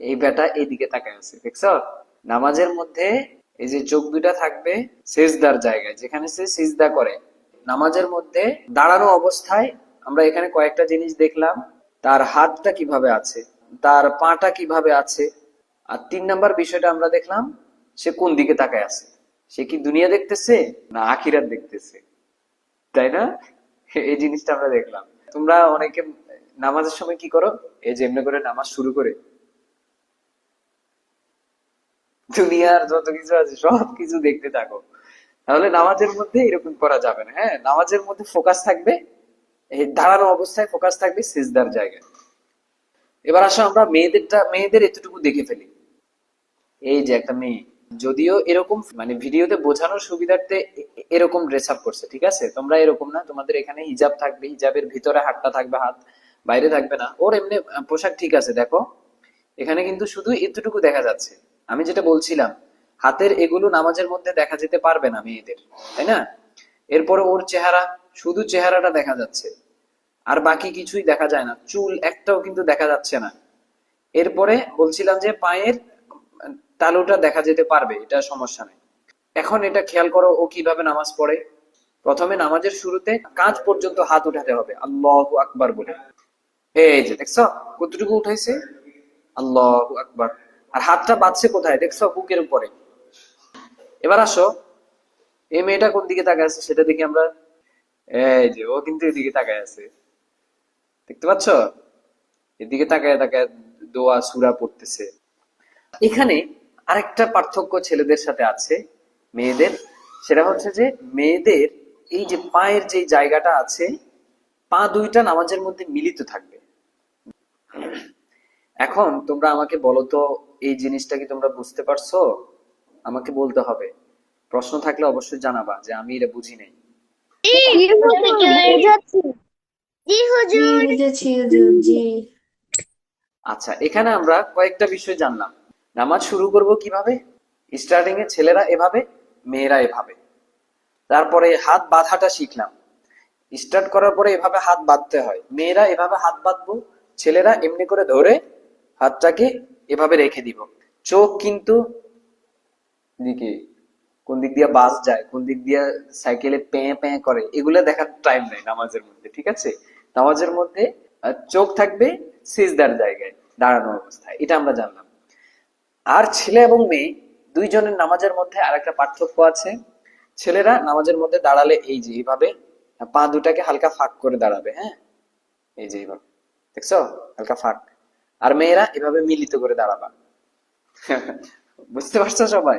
এই বেটা এইদিকে তাকায় আছে, দেখছ? নামাজের মধ্যে এই যে চোখ দুটা থাকবে সেজদার জায়গায়, যেখানে সে সিজদা করে। নামাজের মধ্যে দাঁড়ানো অবস্থায় আমরা এখানে কয়েকটা জিনিস দেখলাম। তার হাতটা কীভাবে আছে, তার পাটা কীভাবে আছে, আর তিন নাম্বার বিষয়টা আমরা দেখলাম, সে কোন দিকে তাকায় আছে? সে কি দুনিয়া দেখতেছে না আখিরাত দেখতেছে? তাই না? এই জিনিসটা আমরা দেখলাম। তোমরা অনেকে নামাজের সময় কি করো? এই যে এমনি করে নামাজ শুরু করে দুনিয়ার যত কিছু আছে, সব কিছু দেখতে থাকো। তাহলে নামাজের মধ্যে এরকম করা যাবে না হ্যাঁ? নামাজের মধ্যে ফোকাস থাকবে, এই দাঁড়ানো অবস্থায় ফোকাস থাকবে সিজদার জায়গায়। এবার আসো আমরা মেয়েদেরটা, মেয়েদের এতটুকু দেখে ফেলি। এই যে একটা মেয়ে, যদিও এরকম মানে ভিডিওতে বোঝানোর সুবিধার্থে এরকম ড্রেস আপ করছে, ঠিক আছে? তোমরা এরকম না, তোমাদের এখানে হিজাব থাকবে, হিজাবের ভিতরে হাতটা থাকবে, হাত বাইরে থাকবে না। ওর এমনি পোশাক ঠিক আছে, দেখো। এখানে কিন্তু শুধু এতটুকু দেখা যাচ্ছে। আমি যেটা বলছিলাম, হাতের এগুলো নামাজের মধ্যে দেখা যেতে পারবে না মেয়েদের, তাই না? এরপরে ওর চেহারা, শুধু চেহারাটা দেখা যাচ্ছে। আর বাকি কিছুই দেখা যায় না। চুল একটাও কিন্তু দেখা যাচ্ছে না। এরপরে বলছিলাম যে পায়ের তালুটা দেখা যেতে পারবে, এটা সমস্যা নেই। এখন এটা খেয়াল করো ও কীভাবে নামাজ পড়ে। প্রথমে নামাজের শুরুতে কাঁধ পর্যন্ত হাত উঠাতে হবে। আল্লাহ আকবার বলে। এই যে দেখছ, কতটুকু উঠাইছে? আল্লাহ আকবার। আর হাতটা বাঁধছে কোথায়? দেখছ বুকের উপরে এবার আসো। এই মেয়েটা কোন দিকে তাকায় আছে সেটা দেখি আমরা। এই যে, ও কিন্তু এদিকে তাকায় আছে। দেখতে পাচ্ছ? এদিকে তাকায় তাকায় দোয়া, সুরা পড়তেছে। এখানে আরেকটা পার্থক্য ছেলেদের সাথে আছে, মেয়েদের। সেটা হচ্ছে যে মেয়েদের এই যে পায়ের যে জায়গাটা আছে, পা দুইটা নামাজের মধ্যে মিলিত থাকবে। এখন তোমরা আমাকে বলো তো এই জিনিসটা কি তোমরা বুঝতে পারছ? আমাকে বলতে হবে। প্রশ্ন থাকলে অবশ্যই জানাবা যে আমি এটা বুঝি নাই। বুঝাচ্ছি জি জি হুজুর। বুঝেছি হুজুর জি আচ্ছা এখানে আমরা কয়েকটা বিষয় জানলাম। নামাজ শুরু করব কীভাবে? স্টার্টিং এ ছেলেরা এভাবে মেয়েরা এভাবে। তারপরে হাত বাঁধাটা শিখলাম। স্টার্ট করার পরে এভাবে হাত বাঁধতে হয়। মেয়েরা এভাবে হাত বাঁধবো ছেলেরা এমনি করে ধরে হাতটাকে এভাবে রেখে দিব। চোখ কিন্তু দিকে, কোন দিক দিয়ে বাস যায়, কোন দিক দিয়ে সাইকেলে পেঁ পেঁ করে, এগুলো দেখার টাইম নেই নামাজের মধ্যে, ঠিক আছে? নামাজের মধ্যে চোখ থাকবে সিজদার জায়গায়, দাঁড়ানো অবস্থায়, এটা আমরা জানলাম। আর ছেলে এবং মেয়ে, দুইজনের নামাজের মধ্যে আরেকটা পার্থক্য আছে। ছেলেরা নামাজের মধ্যে দাঁড়ালে এই যে এইভাবে পা দুটাকে হালকা ফাঁক করে দাঁড়াবে হ্যাঁ? এই যে এইভাবে দেখছ? হালকা ফাঁক। আর মেয়েরা এভাবে মিলিত করে দাঁড়াবা। বুঝতে পারছ সবাই?